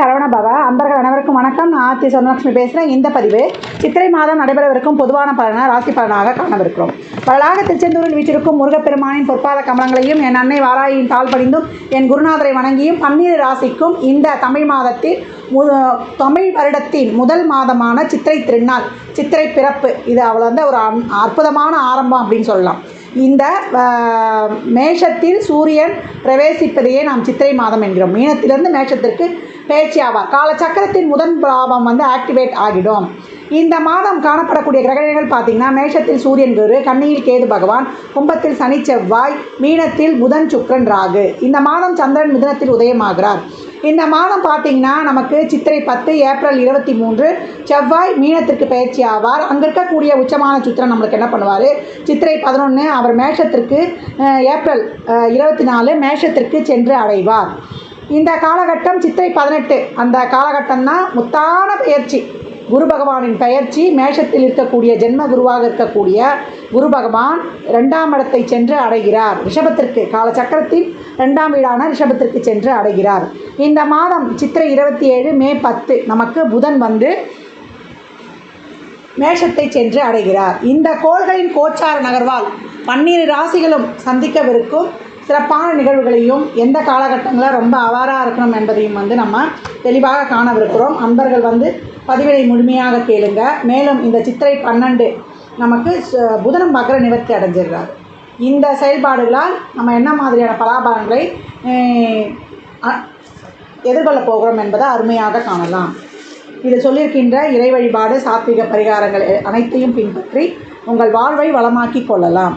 சரவண பவா. அன்பர்கள் அனைவருக்கும் வணக்கம். நான் ஆர்த்தி சொர்ணலட்சுமி பேசுகிறேன் இந்த பதிவு சித்திரை மாதம் நடைபெறவிருக்கும் பொதுவான பலனாக ராசி பலனாக காணவிருக்கிறோம். பலனாக திருச்செந்தூரில் வீற்றிருக்கும் முருகப்பெருமானின் பொற்பாத கமலங்களையும் என் அன்னை வாராயின் தாழ் படிந்தும் என் குருநாதரை வணங்கியும் பன்னீர் ராசிக்கும் இந்த தமிழ் மாதத்தில் மு தமிழ் வருடத்தின் முதல் மாதமான சித்திரை திருநாள் சித்திரை பிறப்பு. இது அவள் வந்து ஒரு அன்- அற்புதமான ஆரம்பம் அப்படின்னு சொல்லலாம். இந்த மேஷத்தில் சூரியன் பிரவேசிப்பதையே நாம் சித்திரை மாதம் என்கிறோம். மீனத்திலிருந்து மேஷத்திற்கு பேச்சு ஆவார் காலச்சக்கரத்தின் முதன் பாவம் வந்து ஆக்டிவேட் ஆகிடும். இந்த மாதம் காணப்படக்கூடிய கிரகணங்கள் பார்த்தீங்கன்னா மேஷத்தில் சூரியன் குரு கண்ணியில் கேது பகவான் கும்பத்தில் சனி செவ்வாய் மீனத்தில் புதன் சுக்கிரன் ராகு. இந்த மாதம் சந்திரன் மிதனத்தில் உதயமாகிறார். இந்த மாதம் பார்த்தீங்கன்னா நமக்கு சித்திரை பத்து ஏப்ரல் இருபத்தி மூன்று செவ்வாய் மீனத்திற்கு பயிற்சி ஆவார் அங்கே இருக்கக்கூடிய உச்சமான சுத்திரன் நம்மளுக்கு என்ன பண்ணுவார்? சித்திரை பதினொன்று அவர் மேஷத்திற்கு ஏப்ரல் இருபத்தி நாலு மேஷத்திற்கு சென்று அடைவார். இந்த காலகட்டம் சித்திரை பதினெட்டு. அந்த காலகட்டம் தான் முத்தான பயிற்சி குரு பகவானின் பெயர்ச்சி மேஷத்தில் இருக்கக்கூடிய ஜென்ம குருவாக இருக்கக்கூடிய குரு பகவான் ரெண்டாம் இடத்தை சென்று அடைகிறார். ரிஷபத்திற்கு காலச்சக்கரத்தின் ரெண்டாம் வீடான ரிஷபத்திற்கு சென்று அடைகிறார். இந்த மாதம் சித்திரை இருபத்தி ஏழு மே பத்து நமக்கு புதன் வந்து மேஷத்தை சென்று அடைகிறார். இந்த கோள்களின் கோச்சார நகர்வால் பன்னிரு ராசிகளும் சந்திக்கவிருக்கும். சிறப்பான நிகழ்வுகளையும் எந்த காலகட்டங்களில் ரொம்ப அவாராக இருக்கணும் என்பதையும் வந்து நம்ம தெளிவாக காணவிருக்கிறோம். அன்பர்கள் வந்து பதிவினை முழுமையாக கேளுங்க. மேலும் இந்த சித்திரை பன்னெண்டு நமக்கு புதனம் பார்க்குற நிவர்த்தி அடைஞ்சிடுறார். இந்த செயல்பாடுகளால் நம்ம என்ன மாதிரியான பலாபலன்களை எதிர்கொள்ளப் போகிறோம் என்பதை அருமையாக காணலாம். இது சொல்லியிருக்கின்ற இறை வழிபாடு சாத்விக பரிகாரங்கள் அனைத்தையும் பின்பற்றி உங்கள் வாழ்வை வளமாக்கிக் கொள்ளலாம்.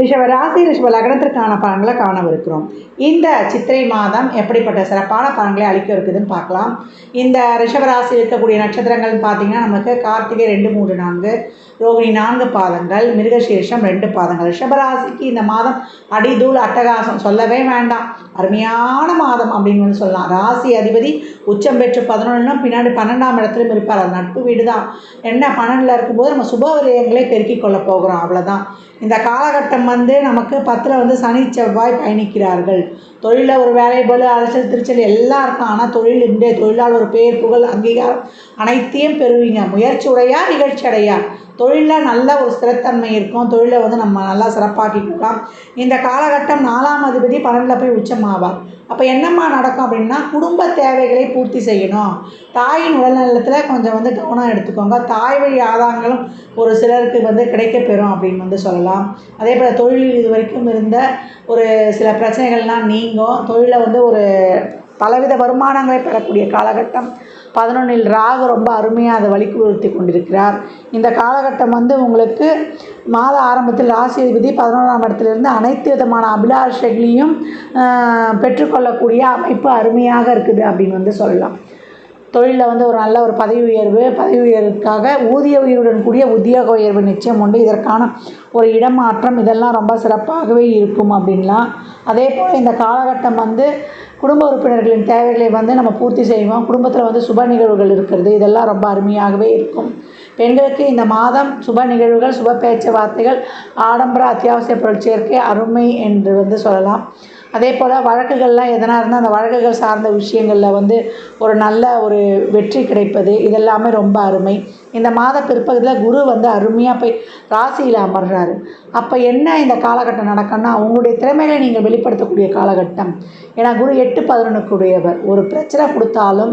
ரிஷப ராசி ரிஷப லக்னத்திற்கான பலன்களை காணவிருக்கிறோம். இந்த சித்திரை மாதம் எப்படிப்பட்ட சிறப்பான பலன்களை அளிக்க இருக்குதுன்னு பார்க்கலாம். இந்த ரிஷப ராசி இருக்கக்கூடிய நட்சத்திரங்கள்னு பார்த்தீங்கன்னா நமக்கு கார்த்திகை ரெண்டு மூன்று நான்கு. ரோகிணி நான்கு பாதங்கள் மிருகசீர்ஷம் ரெண்டு பாதங்கள். ரிஷபராசிக்கு இந்த மாதம் அடிதூள் அட்டகாசம். சொல்லவே வேண்டாம். அருமையான மாதம் அப்படின்னு சொல்லலாம். ராசி அதிபதி உச்சம் பெற்று பதினொன்றும் பின்னாடி பன்னெண்டாம் இடத்துலையும் இருப்பார். அது நட்பு வீடு தான் என்ன பன்னெண்டில் இருக்கும்போது நம்ம சுப விரயங்களே பெருக்கிக் கொள்ள போகிறோம். அவ்வளோதான் இந்த காலகட்டம் வந்து நமக்கு பத்தில் வந்து சனி செவ்வாய் பயணிக்கிறார்கள். தொழிலில் ஒரு வேலை போல அரசியல் திருச்சல் எல்லாம் இருக்கும். ஆனால் தொழில் இன்றைய தொழிலாளர் ஒரு பேர் புகழ் அங்கீகாரம் அனைத்தையும் பெறுவீங்க. முயற்சி உடையா நிகழ்ச்சி அடையா. தொழிலில் நல்ல ஒரு ஸ்திரத்தன்மை இருக்கும். தொழிலை வந்து நம்ம நல்லா சிறப்பாக்கிக்கலாம் இந்த காலகட்டம் நாலாம் அதிபதி பன்னெண்டில் போய் உச்சமாவார் அப்போ என்னம்மா நடக்கும் அப்படின்னா குடும்ப தேவைகளை பூர்த்தி செய்யணும். தாயின் உடல்நலத்தில் கொஞ்சம் வந்து கவனம் எடுத்துக்கோங்க. தாய் வழி ஆதாரங்களும் ஒரு சிலருக்கு வந்து கிடைக்கப்பெறும் அப்படின்னு வந்து சொல்லலாம். அதே போல் தொழிலில் இது வரைக்கும் இருந்த ஒரு சில பிரச்சனைகள்லாம் நீங்கும். தொழிலில் வந்து ஒரு பலவித வருமானங்களை பெறக்கூடிய காலகட்டம். பதினொன்றில் ராகு ரொம்ப அருமையாக அதை வலியுறுத்தி கொண்டிருக்கிறார். இந்த காலகட்டம் வந்து உங்களுக்கு மாத ஆரம்பத்தில் ராசிபதி பதினோராம் இடத்துலேருந்து அனைத்து விதமான அபிலாஷைகளையும் பெற்றுக்கொள்ளக்கூடிய அமைப்பு அருமையாக இருக்குது அப்படின்னு வந்து சொல்லலாம். தொழிலில் வந்து ஒரு நல்ல ஒரு பதவி உயர்வு பதவி உயர்வுக்காக ஊதிய உயர்வுடன் கூடிய உத்தியோக உயர்வு நிச்சயம் உண்டு. இதற்கான ஒரு இடமாற்றம் இதெல்லாம் ரொம்ப சிறப்பாகவே இருக்கும் அப்படின்லாம். அதே போல் இந்த காலகட்டம் வந்து குடும்ப உறுப்பினர்களின் தேவைகளை வந்து நம்ம பூர்த்தி செய்வோம். குடும்பத்தில் வந்து சுப நிகழ்வுகள் இருக்கிறது. இதெல்லாம் ரொம்ப அருமையாகவே இருக்கும். பெண்களுக்கு இந்த மாதம் சுப நிகழ்வுகள் சுப பேச்சுவார்த்தைகள் ஆடம்பர அத்தியாவசிய பொருள் சேர்க்கை அருமை என்று வந்து சொல்லலாம். அதே போல் வழக்குகள்லாம் எதனா இருந்தால் அந்த வழக்குகள் சார்ந்த விஷயங்களில் வந்து ஒரு நல்ல ஒரு வெற்றி கிடைப்பது இதெல்லாமே ரொம்ப அருமை. இந்த மாத பிற்பகுதியில் குரு வந்து அருமையாக போய் ராசியில் அமர்றாரு. அப்போ என்ன இந்த காலகட்டம் நடக்கும்னா உங்களுடைய திறமையை நீங்கள் வெளிப்படுத்தக்கூடிய காலகட்டம். ஏன்னா குரு எட்டு பதினொன்றுக்குடையவர் ஒரு பிரச்சனை கொடுத்தாலும்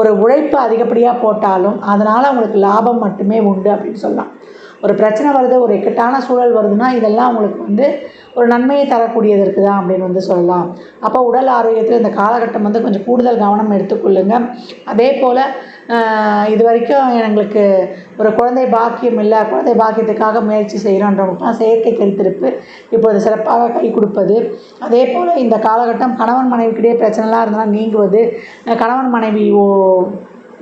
ஒரு உழைப்பு அதிகப்படியாக போட்டாலும் அதனால் உங்களுக்கு லாபம் மட்டுமே உண்டு அப்படின்னு சொல்லலாம். ஒரு பிரச்சனை வருது ஒரு இக்கட்டான சூழல் வருதுன்னா இதெல்லாம் உங்களுக்கு வந்து ஒரு நன்மையை தரக்கூடியது தான் அப்படின்னு வந்து சொல்லலாம். அப்போ உடல் ஆரோக்கியத்தில் இந்த காலகட்டம் வந்து கொஞ்சம் கூடுதல் கவனம் எடுத்துக்கொள்ளுங்க. அதே போல் இது வரைக்கும் எங்களுக்கு ஒரு குழந்தை பாக்கியம் இல்லை குழந்தை பாக்கியத்துக்காக முயற்சி செய்கிறோன்றவங்களுக்குலாம் செயற்கை கருத்திருப்பு இப்போது சிறப்பாக கை கொடுப்பது. அதே போல் இந்த காலகட்டம் கணவன் மனைவிக்கிடையே பிரச்சனைலாம் இருந்தால் நீங்குவது கணவன் மனைவி ஓ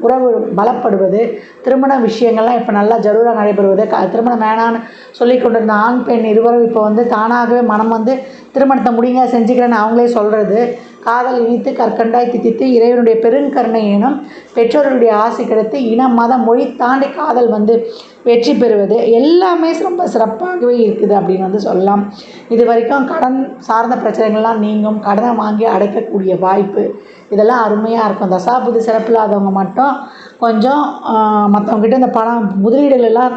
உறவு பலப்படுவது திருமண விஷயங்கள்லாம் இப்போ நல்லா ஜரூராக நடைபெறுவது. க திருமணம் வேணான்னு சொல்லி கொண்டிருந்த ஆண் பெண் இருவரும் இப்போ வந்து தானாகவே மனம் வந்து திருமணத்தை முடிங்க செஞ்சுக்கிறேன்னு அவங்களே சொல்கிறது காதல் இனித்து கற்கண்டாய் தித்தித்து இறைவனுடைய பெருங்கருணை எனும் பெற்றோர்களுடைய ஆசை கிடைத்து இன மத மொழி தாண்டி காதல் வந்து வெற்றி பெறுவது எல்லாமே ரொம்ப சிறப்பாகவே இருக்குது அப்படின்னு வந்து சொல்லலாம். இது வரைக்கும் கடன் சார்ந்த பிரச்சனைகள்லாம் நீங்கும் கடனை வாங்கி அடைக்கக்கூடிய வாய்ப்பு இதெல்லாம் அருமையாக இருக்கும். தசாபுதி சிறப்பில்லாதவங்க மட்டும் கொஞ்சம் மற்றவங்ககிட்ட இந்த பணம் முதலீடுகள் எல்லாம்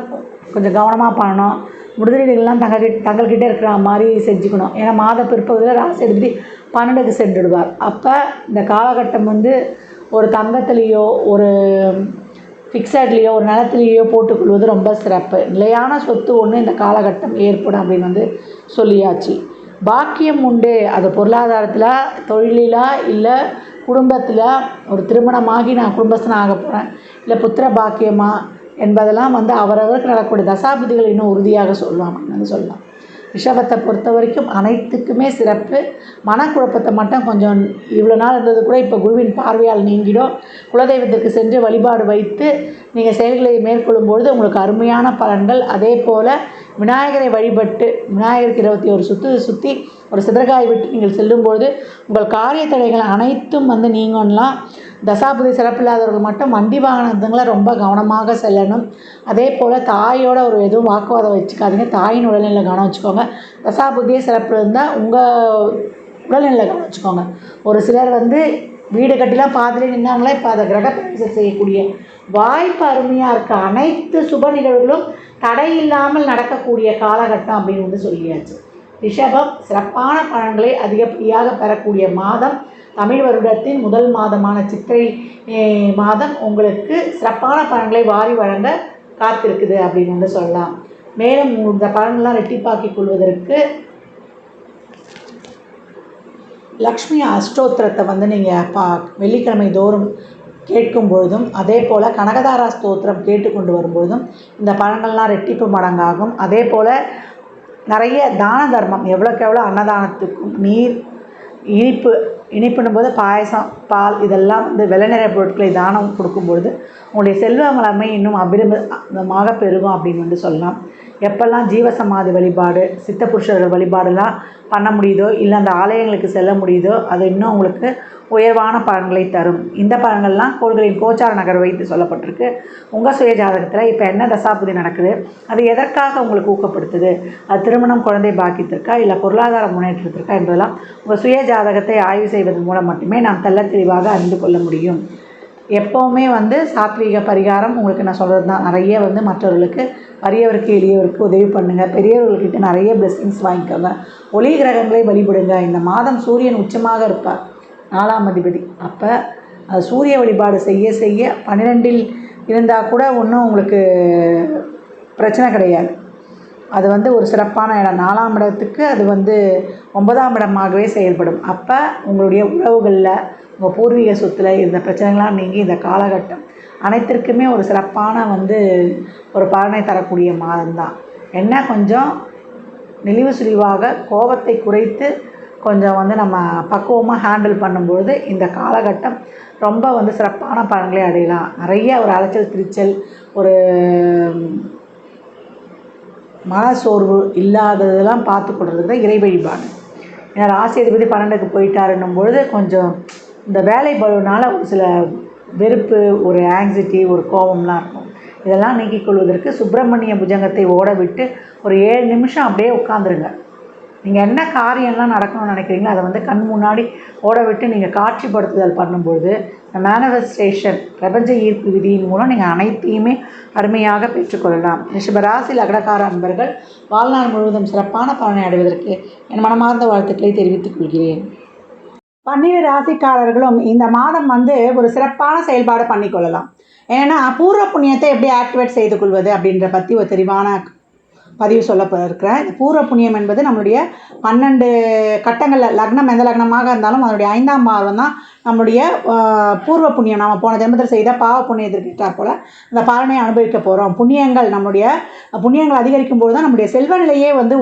கொஞ்சம் கவனமாக பண்ணணும். முதலீடுகள்லாம் தங்கக்கிட்ட தங்கள்கிட்ட இருக்கிற மாதிரி செஞ்சுக்கணும். ஏன்னா மாத பிற்பகுதியில் ராசி அதிபதி பன்னெண்டுக்கு சென்றுடுவார். அப்போ இந்த காலகட்டம் வந்து ஒரு தங்கத்துலேயோ ஒரு ஃபிக்ஸட்லேயோ ஒரு நிலத்துலேயோ போட்டுக்கொள்வது ரொம்ப சிறப்பு. நிலையான சொத்து ஒன்று இந்த காலகட்டம் ஏற்படும் அப்படின்னு வந்து சொல்லியாச்சு. பாக்கியம் உண்டு. அது பொருளாதாரத்தில் தொழிலிலா இல்லை குடும்பத்தில் ஒரு திருமணமாகி நான் குடும்பஸ்தனாக ஆக போகிறேன் இல்லை புத்திர பாக்கியமா என்பதெல்லாம் வந்து அவரவருக்கு நடக்கக்கூடிய தசாபதிகள் இன்னும் உறுதியாக சொல்லலாம் அப்படின்னு வந்து சொல்லலாம். ரிஷபத்தை பொறுத்த வரைக்கும் அனைத்துக்குமே சிறப்பு. மனக்குழப்பத்தை மட்டும் கொஞ்சம் இவ்வளோ நாள் இருந்தது கூட இப்போ குருவின் பார்வையால் நீங்கிடும். குலதெய்வத்திற்கு சென்று வழிபாடு வைத்து நீங்கள் செயல்களை மேற்கொள்ளும்பொழுது உங்களுக்கு அருமையான பலன்கள். அதே போல் விநாயகரை வழிபட்டு விநாயகருக்கு இருபத்தி ஒரு சுற்று சுற்றி ஒரு சிதறகாய் விட்டு நீங்கள் செல்லும்போது உங்கள் காரிய தடைகள் அனைத்தும் வந்து நீங்கலாம் தசாபதி சிறப்பில்லாதவர்கள் மட்டும் வண்டி வாகனத்துங்களை ரொம்ப கவனமாக செல்லணும். அதே போல் தாயோட ஒரு எதுவும் வாக்குவாதம் வச்சுக்காதீங்க. தாயின் உடல்நிலை கவனம் வச்சுக்கோங்க. தசாபுதியே சிறப்பு இருந்தால் உங்கள் உடல்நிலை கவனம் வச்சுக்கோங்க. ஒரு சிலர் வந்து வீடு கட்டிலாம் பாதிலே நின்னாங்களே இப்போ அதை கிரகப்பிரவேசம் செய்யக்கூடிய வாய்ப்பு அருமையாக இருக்க. அனைத்து சுப நிகழ்வுகளும் தடை இல்லாமல் நடக்கக்கூடிய காலகட்டம் அப்படின்னு வந்து சொல்லியாச்சு. ரிஷபம் சிறப்பான பலன்களை அதிகப்படியாக பெறக்கூடிய மாதம். தமிழ் வருடத்தின் முதல் மாதமான சித்திரை மாதம் உங்களுக்கு சிறப்பான பலன்களை வாரி வழங்க காத்திருக்குது அப்படின்னு வந்து சொல்லலாம். மேலும் இந்த பலன்கள்லாம் ரெட்டிப்பாக்கிக் கொள்வதற்கு லக்ஷ்மி அஷ்டோத்திரத்தை வந்து நீங்கள் பா வெள்ளிக்கிழமை தோறும் கேட்கும் பொழுதும் அதே போல் கனகதாரா ஸ்தோத்திரம் கேட்டுக்கொண்டு வரும்பொழுதும் இந்த பழங்கள்லாம் ரெட்டிப்பு மடங்காகும். அதே போல் நிறைய தான தர்மம். எவ்வளோக்கு எவ்வளோ அன்னதானத்துக்கும் நீர் இனிப்பு இனிப்புன்னும் போது பாயசம் பால் இதெல்லாம் வந்து விலை நிறைய பொருட்களை தானம் கொடுக்கும்பொழுது உங்களுடைய செல்வ வளமை இன்னும் அபிரமிதமாக பெருகும் அப்படின்னு வந்து சொல்லலாம். எப்பெல்லாம் ஜீவசமாதி வழிபாடு சித்த புருஷர்கள் வழிபாடுலாம் பண்ண முடியுதோ இல்லை அந்த ஆலயங்களுக்கு செல்ல முடியுதோ அது இன்னும் உங்களுக்கு உயர்வான பலன்களை தரும். இந்த பலன்கள்லாம் கோள்களின் கோச்சார நகர் வைத்து சொல்லப்பட்டிருக்கு. உங்கள் சுய ஜாதகத்தில் இப்போ என்ன தசாபுதி நடக்குது? அது எதற்காக உங்களுக்கு ஊக்கப்படுத்துது? அது திருமணம் குழந்தை பாக்கியத்திற்கா இல்லை பொருளாதார முன்னேற்றத்திற்கா என்பதெல்லாம் உங்கள் சுய ஜாதகத்தை ஆய்வு செய்வதன் மூலம் மட்டுமே நாம் தெல்ல தெளிவாக அறிந்து கொள்ள முடியும். எப்போவுமே வந்து சாத்வீக பரிகாரம் உங்களுக்கு நான் சொல்கிறது தான். நிறைய வந்து மற்றவர்களுக்கு வறியவருக்கு எளியவருக்கு உதவி பண்ணுங்கள் பெரியவர்கள்கிட்ட நிறைய பிளெஸ்ஸிங்ஸ் வாங்கிக்கோங்க. ஒளி கிரகங்களை வழிபடுங்க. இந்த மாதம் சூரியன் உச்சமாக இருப்பார். நாலாம் அதிபதி. அப்போ அது சூரிய வழிபாடு செய்ய செய்ய பன்னிரெண்டில் இருந்தால் கூட ஒன்றும் உங்களுக்கு பிரச்சனை கிடையாது. அது வந்து ஒரு சிறப்பான இடம். நாலாம் இடத்துக்கு அது வந்து ஒன்பதாம் இடமாகவே செயல்படும். அப்போ உங்களுடைய உறவுகளில் உங்கள் பூர்வீக சொத்தில் இருந்த பிரச்சனைகள்லாம் நீங்கி இந்த காலகட்டம் அனைத்திற்குமே ஒரு சிறப்பான வந்து ஒரு பலனை தரக்கூடிய மாதம் தான் என்ன கொஞ்சம் நெளிவு சுழிவாக கோபத்தை குறைத்து கொஞ்சம் வந்து நம்ம பக்குவமாக ஹேண்டில் பண்ணும்பொழுது இந்த காலகட்டம் ரொம்ப வந்து சிறப்பான பலன்களை அடையலாம். நிறைய ஒரு அலைச்சல் திரிச்சல் ஒரு மனசோர்வு இல்லாததெல்லாம் பார்த்து கொடுறது இறை வழிபாடு. ஏன்னா ராசி அதிபதி பன்னெண்டுக்கு போயிட்டாருன்னும் பொழுது கொஞ்சம் இந்த வேலை பழுவினால் ஒரு சில வெறுப்பு ஒரு ஆங்ஸைட்டி ஒரு கோபம்லாம் இருக்கும். இதெல்லாம் நீக்கிக் கொள்வதற்கு சுப்பிரமணிய புஜங்கத்தை ஓட விட்டு ஒரு ஏழு நிமிஷம் அப்படியே உட்காந்துருங்க நீங்கள் என்ன காரியம்லாம் நடக்கணும்னு நினைக்கிறீங்களோ அதை வந்து கண் முன்னாடி ஓட விட்டு நீங்கள் காட்சிப்படுத்துதல் பண்ணும்பொழுது இந்த மேனிஃபெஸ்டேஷன் பிரபஞ்ச ஈர்ப்பு விதியின் மூலம் நீங்கள் அனைத்தையுமே அருமையாக பெற்றுக்கொள்ளலாம். ரிஷபராசி லக்னக்கார அன்பர்கள் வாழ்நாள் முழுவதும் சிறப்பான பலனை அடைவதற்கு என் மனமார்ந்த வாழ்த்துக்களை தெரிவித்துக் கொள்கிறேன். பன்னிரு ராசிக்காரர்களும் இந்த மாதம் வந்து ஒரு சிறப்பான செயல்பாடு பண்ணிக்கொள்ளலாம். ஏன்னா பூர்வ புண்ணியத்தை எப்படி ஆக்டிவேட் செய்து கொள்வது அப்படின்ற பற்றி ஒரு தெளிவான பதிவு சொல்ல இருக்கிறேன் இந்த பூர்வ புண்ணியம் என்பது நம்மளுடைய பன்னெண்டு கட்டங்களில் லக்னம் எந்த லக்னமாக இருந்தாலும் அதனுடைய ஐந்தாம் பாவம் தான் நம்மளுடைய பூர்வ புண்ணியம். நம்ம போன ஜென்மத்தில் செய்த பாவ புண்ணியத்திற்கு போல் அந்த பலனை அனுபவிக்க போகிறோம் புண்ணியங்கள் நம்முடைய புண்ணியங்கள் அதிகரிக்கும் போது தான் நம்முடைய செல்வ நிலையே வந்து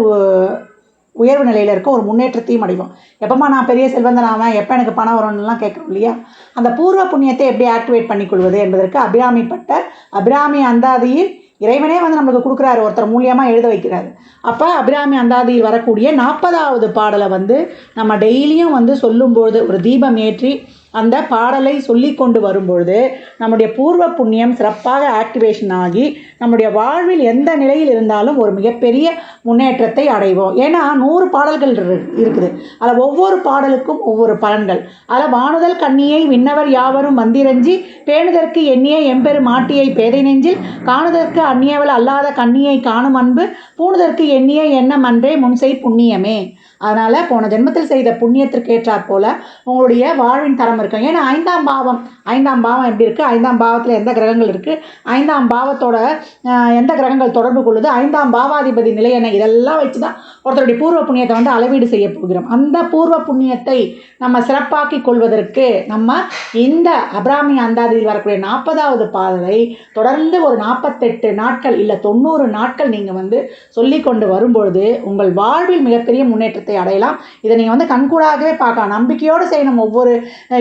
உயர்வு நிலையில் இருக்க ஒரு முன்னேற்றத்தையும் அடைவோம். எப்பமா நான் பெரிய செல்வந்தன் எப்போ எனக்கு பணம் வரும்னுலாம் கேட்குறோம் இல்லையா? அந்த பூர்வ புண்ணியத்தை எப்படி ஆக்டிவேட் பண்ணிக்கொள்வது என்பதற்கு அபிராமி பட்டர் அபிராமி அந்தாதியில் இறைவனே வந்து நம்மளுக்கு கொடுக்குறாரு. ஒருத்தர் மூலியமாக எழுத வைக்கிறாரு. அப்போ அபிராமி அந்தாதியில் வரக்கூடிய நாற்பதாவது பாடலை வந்து நம்ம டெய்லியும் வந்து சொல்லும்போது ஒரு தீபம் ஏற்றி அந்த பாடலை சொல்லி கொண்டு வரும்பொழுது நம்முடைய பூர்வ புண்ணியம் சிறப்பாக ஆக்டிவேஷன் ஆகி நம்முடைய வாழ்வில் எந்த நிலையில் இருந்தாலும் ஒரு மிகப்பெரிய முன்னேற்றத்தை அடைவோம். ஏன்னா நூறு பாடல்கள் இரு- இருக்குது. அதில் ஒவ்வொரு பாடலுக்கும் ஒவ்வொரு பலன்கள். அதில் வானுதல் கண்ணியை விண்ணவர் யாவரும் வந்திரஞ்சி பேணுதற்கு எண்ணிய எம்பெரு மாட்டியை பேதை நெஞ்சில் காணுதற்கு அந்நியவள் அல்லாத கண்ணியை காணும் அன்பு பூணுதற்கு எண்ணிய எண்ணம் அன்றே முன்செய் புண்ணியமே. அதனால் போன ஜென்மத்தில் செய்த புண்ணியத்திற்கு ஏற்றாற் போல உங்களுடைய வாழ்வின் தரம் இருக்கும் ஏன்னா ஐந்தாம் பாவம் ஐந்தாம் பாவம் எப்படி இருக்குது ஐந்தாம் பாவத்தில் எந்த கிரகங்கள் இருக்குது ஐந்தாம் பாவத்தோட எந்த கிரகங்கள் தொடர்பு கொள்ளுது? ஐந்தாம் பாவாதிபதி நிலை என்ன? இதெல்லாம் வச்சு தான் ஒருத்தருடைய பூர்வ புண்ணியத்தை வந்து அளவீடு செய்ய போகிறோம். அந்த பூர்வ புண்ணியத்தை நம்ம சிறப்பாக்கி கொள்வதற்கு நம்ம இந்த அபிராமி அந்தாதியில் வரக்கூடிய நாற்பதாவது பாடலை தொடர்ந்து ஒரு நாற்பத்தெட்டு நாட்கள் இல்லை தொண்ணூறு நாட்கள் நீங்கள் வந்து சொல்லி கொண்டு வரும்பொழுது உங்கள் வாழ்வில் மிகப்பெரிய முன்னேற்றத்தை அடையலாம். இதை நீங்கள் வந்து கண்கூடாகவே பார்க்கலாம். நம்பிக்கையோடு செய்யணும். ஒவ்வொரு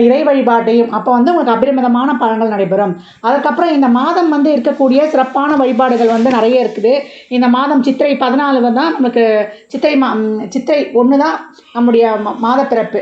இறை வழிபாட்டையும் அப்போ வந்து உங்களுக்கு அபரிமிதமான பலன்கள் நடைபெறும். அதுக்கப்புறம் இந்த மாதம் வந்து இருக்கக்கூடிய சிறப்பான வழிபாடுகள் வந்து நிறைய இருக்குது. இந்த மாதம் சித்திரை பதினாலு தான் நமக்கு சித்திரை மா சித்திரை ஒன்று தான் நம்முடைய மாத பிறப்பு.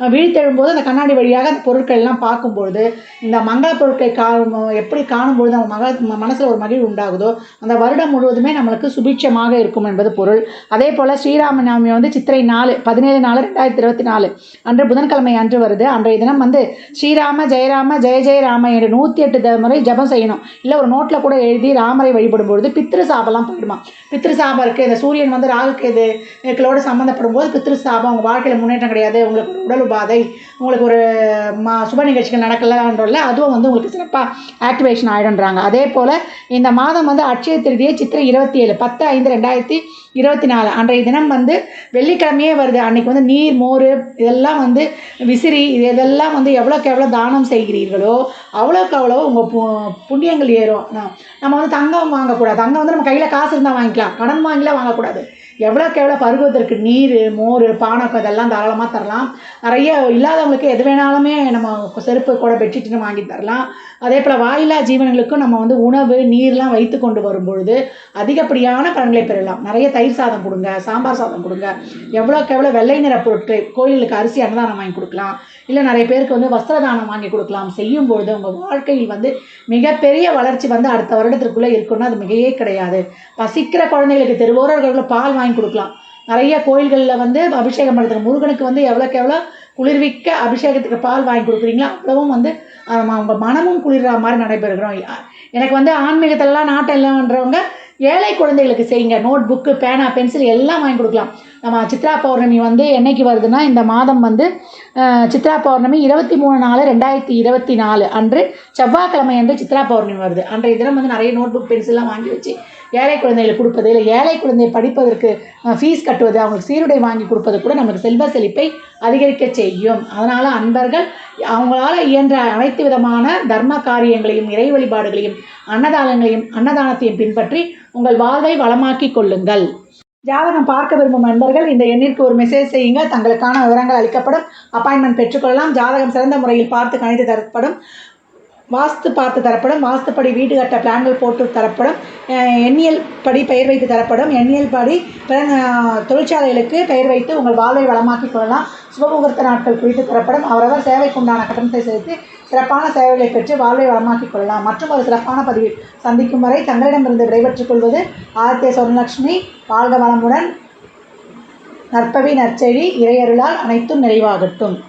விழித்தெழும்போது அந்த கண்ணாடி வழியாக அந்த பொருட்கள் எல்லாம் பார்க்கும்பொழுது இந்த மங்கள பொருட்களை கா எப்படி காணும்பொழுது நம்ம மக மனசில் ஒரு மகிழ்வு உண்டாகுதோ அந்த வருடம் முழுவதுமே நம்மளுக்கு சுபிட்சமாக இருக்கும் என்பது பொருள். அதே போல் ஸ்ரீராம நவமி வந்து சித்திரை நாலு பதினேழு நாலு ரெண்டாயிரத்தி இருபத்தி நாலு. அன்று புதன்கிழமை அன்று வருது. அன்றைய தினம் வந்து ஸ்ரீராம ஜெயராம ஜெய ஜெயராம என்று நூற்றி எட்டு முறை ஜெபம் செய்யணும். இல்லை ஒரு நோட்டில் கூட எழுதி ராமரை வழிபடும் பொழுது பித்ரு சாபெல்லாம் போயிடுமா. பித்ரு சாபம் இருக்குது இந்த சூரியன் வந்து ராகுக்கு இது சம்பந்தப்படும் போது பித்ரு சாபம் உங்கள் வாழ்க்கையில் முன்னேற்றம் கிடையாது. உங்களுக்கு உடல் பாதை. உங்களுக்கு ஒரு மா சுப நிகழ்ச்சிகள் நடக்கலான்றல அதுவும் வந்து உங்களுக்கு சிறப்பாக ஆக்டிவேஷன் ஆகிடுன்றாங்க அதே போல் இந்த மாதம் வந்து அட்சய திருதியை சித்திரை இருபத்தி ஏழு பத்து ஐந்து ரெண்டாயிரத்தி இருபத்தி நாலு அன்றைய தினம் வந்து வெள்ளிக்கிழமையே வருது. அன்னைக்கு வந்து நீர் மோர் இதெல்லாம் வந்து விசிறி இது இதெல்லாம் வந்து எவ்வளோக்கு எவ்வளோ தானம் செய்கிறீர்களோ அவ்வளோக்கு அவ்வளோ உங்கள் பு புண்ணியங்கள் ஏறும். நம்ம வந்து தங்கம் வாங்கக்கூடாது. தங்கம் வந்து நம்ம கையில் காசு இருந்தால் வாங்கிக்கலாம். கடன் வாங்கிலாம் வாங்கக்கூடாது. எவ்வளோக்கு எவ்வளோ பருகுவதற்கு நீர் மோர் பானகம் இதெல்லாம் தாராளமாக தரலாம். நிறைய இல்லாதவங்களுக்கு எது வேணாலுமே நம்ம செருப்பு கூட பெட்ஷீட்னு வாங்கி தரலாம். அதே போல் வாயில்லா ஜீவனங்களுக்கும் நம்ம வந்து உணவு நீர்லாம் வைத்து கொண்டு வரும்பொழுது அதிகப்படியான பலன்களை பெறலாம். நிறைய தயிர் சாதம் கொடுங்க சாம்பார் சாதம் கொடுங்க. எவ்வளோக்கு எவ்வளோ வெள்ளை நிற பொருட்கள் கோயிலுக்கு அரிசி அன்னதானம் வாங்கி கொடுக்கலாம். இல்லை நிறைய பேருக்கு வந்து வஸ்திர தானம் வாங்கி கொடுக்கலாம். செய்யும் பொழுது உங்கள் வாழ்க்கையில் வந்து மிகப்பெரிய வளர்ச்சி வந்து அடுத்த வருடத்திற்குள்ளே இருக்குன்னா அது மிகையே கிடையாது. பசிக்கிற குழந்தைகளுக்கு தெருவோரர்களுக்கு பால் வாங்கி கொடுக்கலாம். நிறைய கோயில்களில் வந்து அபிஷேகம் பண்ணுறது முருகனுக்கு வந்து எவ்வளோக்கு எவ்வளோ குளிர்விக்க அபிஷேகத்துக்கு பால் வாங்கி கொடுக்குறீங்களோ அவ்வளவும் வந்து ஆஹ், அவங்க மனமும் குளிர்ற மாதிரி நடைபெறுகிறோம். எனக்கு வந்து ஆன்மீகத்திலலாம் நாட்டம் இல்லைன்றவங்க ஏழை குழந்தைகளுக்கு செய்யுங்க. நோட் புக்கு பேனா பென்சில் எல்லாம் வாங்கி கொடுக்கலாம். நம்ம சித்ரா பௌர்ணமி வந்து என்னைக்கு வருதுன்னா இந்த மாதம் வந்து சித்ரா பௌர்ணமி இருபத்தி மூணு நாலு ரெண்டாயிரத்தி இருபத்தி நாலு அன்று செவ்வாய்க்கிழமை அன்று சித்ரா பௌர்ணமி வருது. அன்றைய தினம் வந்து நிறைய நோட் புக் பென்சில்லாம் வாங்கி வச்சு ஏழை குழந்தைகளுக்கு கொடுப்பது இல்லை ஏழை குழந்தை படிப்பதற்கு ஃபீஸ் கட்டுவது அவங்களுக்கு சீருடை வாங்கி கொடுப்பது கூட நமக்கு செல்வ செழிப்பை அதிகரிக்க செய்யும். அதனால் அன்பர்கள் அவங்களால இயன்ற அனைத்து விதமான தர்ம காரியங்களையும் இறை வழிபாடுகளையும் அன்னதானங்களையும் அன்னதானத்தையும் பின்பற்றி உங்கள் வாழ்வை வளமாக்கி கொள்ளுங்கள். ஜாதகம் பார்க்க விரும்பும் நண்பர்கள் இந்த எண்ணிற்கு ஒரு மெசேஜ் செய்யுங்க தங்களுக்கான விவரங்கள் அளிக்கப்படும். அப்பாயின்மெண்ட் பெற்றுக்கொள்ளலாம். ஜாதகம் சிறந்த முறையில் பார்த்து கணித்து தரப்படும். வாஸ்து பார்த்து தரப்படும். வாஸ்துப்படி வீடு கட்ட பிளான்கள் போட்டு தரப்படும். எண்ணியல் படி பெயர் வைத்து தரப்படும். எண்ணியல் படி பிற- தொழிற்சாலைகளுக்கு பெயர் வைத்து உங்கள் வாழ்வை வளமாக்கிக் கொள்ளலாம். சுபமுகூர்த்த நாட்கள் குறித்து தரப்படும். அவரவர் சேவைக்குண்டான கட்டணத்தை செலுத்தி சிறப்பான சேவைகளை பெற்று வாழ்வை வளமாக்கிக் கொள்ளலாம். மற்றும் ஒரு சிறப்பான பதிவில் சந்திக்கும் வரை தங்களிடமிருந்து விடைபெற்றுக் கொள்வது ஆதித்ய சொர்ணலட்சுமி வாழ்க வளமுடன். நற்பவி நற்செழி இறையருளால் அனைத்தும் நிறைவாகட்டும்.